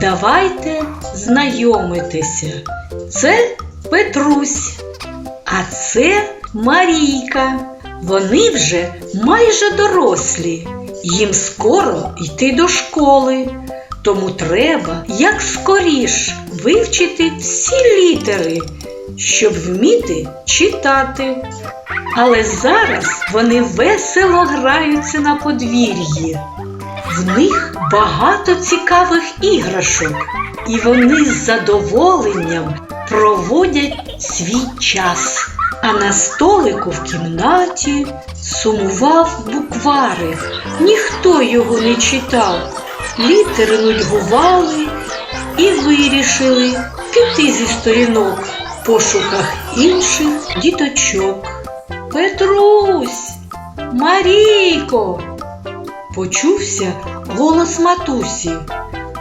Давайте знайомитися. Це Петрусь, а це Марійка. Вони вже майже дорослі. Їм скоро йти до школи. Тому треба як скоріш вивчити всі літери, щоб вміти читати. Але зараз вони весело граються на подвір'ї. В них багато цікавих іграшок, і вони з задоволенням проводять свій час. А на столику в кімнаті сумував букварик. Ніхто його не читав. Літери нудьгували і вирішили піти зі сторінок пошуках інших діточок. Петрусь, Марійко, почувся голос матусі.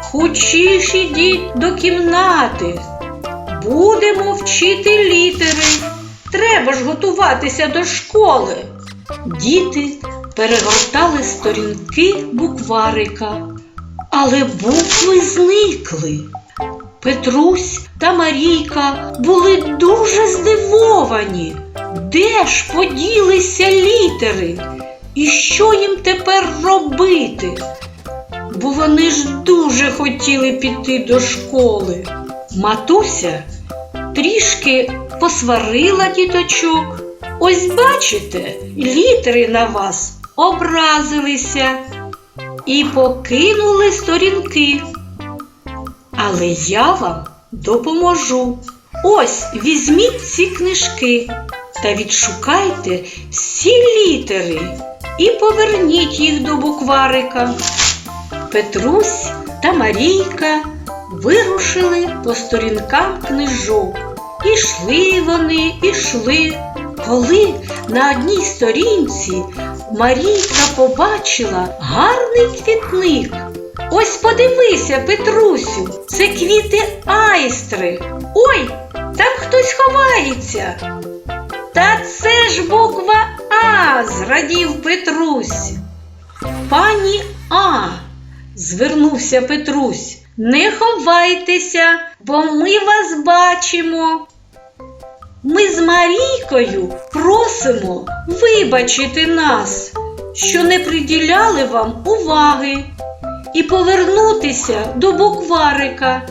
Хочеш ідіть до кімнати. Будемо вчити літери. Треба ж готуватися до школи. Діти перегортали сторінки букварика, але букви зникли. Петрусь та Марійка були дуже здивовані. Де ж поділися літери? І що їм тепер робити? Бо вони ж дуже хотіли піти до школи. Матуся трішки посварила діточок. Ось бачите, літери на вас образилися і покинули сторінки. Але я вам допоможу. Ось візьміть ці книжки та відшукайте всі літери і поверніть їх до букварика. Петрусь та Марійка вирушили по сторінкам книжок. Ішли вони, ішли. Коли на одній сторінці Марійка побачила гарний квітник. Ось подивися, Петрусю, це квіти айстри. Ой, там хтось ховається. Та це ж буква А, зрадів Петрусь. Пані А, звернувся Петрусь, не ховайтеся, бо ми вас бачимо. Ми з Марійкою просимо вибачити нас, що не приділяли вам уваги, і повернутися до букварика,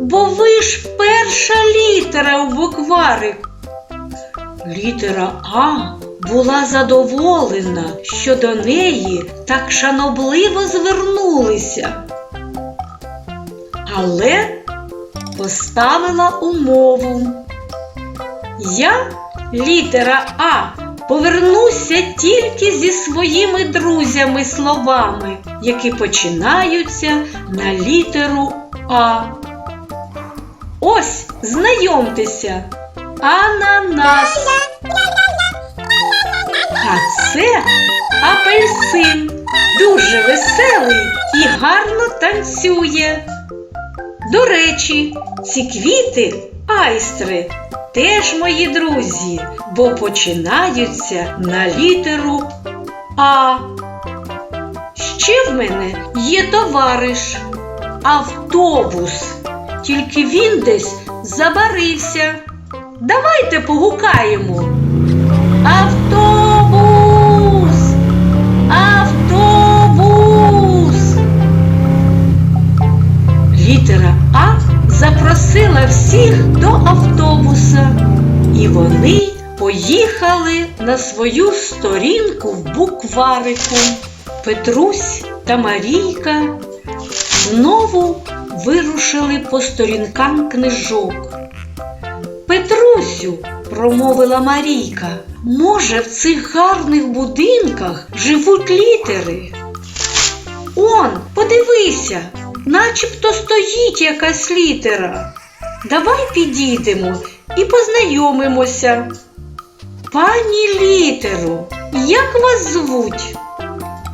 бо ви ж перша літера у букварику. Літера А була задоволена, що до неї так шанобливо звернулися. Але поставила умову. Я, літера А, повернуся тільки зі своїми друзями словами, які починаються на літеру А. Ось, знайомтеся, ананас. А це апельсин. Дуже веселий і гарно танцює. До речі, ці квіти айстри теж мої друзі, бо починаються на літеру А. Ще в мене є товариш автобус, тільки він десь забарився. Давайте погукаємо. Автобус! Літера А запросила всіх до автобуса, і вони поїхали на свою сторінку в букварику. Петрусь та Марійка знову вирушили по сторінкам книжок. Петрусю, промовила Марійка, може, в цих гарних будинках живуть літери? Он, подивися, начебто стоїть якась літера. Давай підійдемо і познайомимося. Пані літеру, як вас звуть?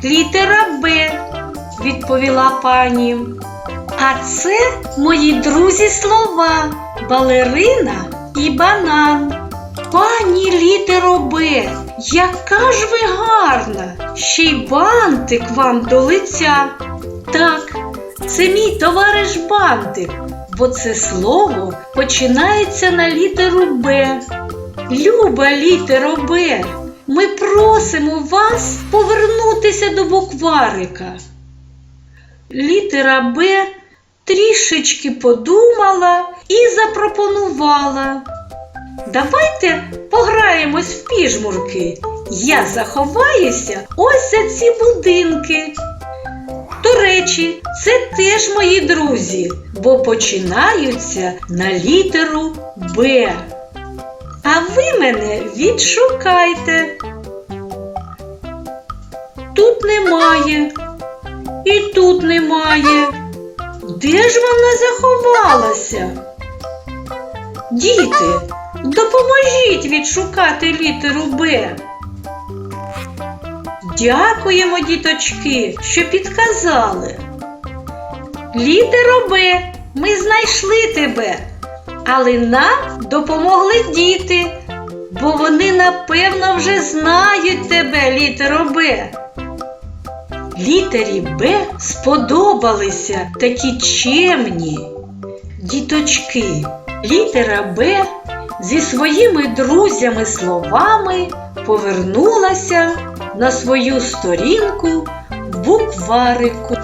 Літера Б, відповіла пані. А це мої друзі слова балерина і банан. Пані літеро Б, яка ж ви гарна! Ще й бантик вам до лиця. Так, це мій товариш бантик, бо це слово починається на літеру Б. Люба літеро Б, ми просимо вас повернутися до букварика. Літера Б трішечки подумала і запропонувала. Давайте пограємось в піжмурки. Я заховаюся ось за ці будинки. До речі, це теж мої друзі, бо починаються на літеру Б. А ви мене відшукайте. Тут немає. І тут немає. Де ж вона заховалася? Діти, допоможіть відшукати літеру Б. Дякуємо, діточки, що підказали. Літеро Б, ми знайшли тебе, але нам допомогли діти, бо вони напевно вже знають тебе, літеро Б. Літері Б сподобалися такі чемні діточки. Літера Б зі своїми друзями словами повернулася на свою сторінку букварику.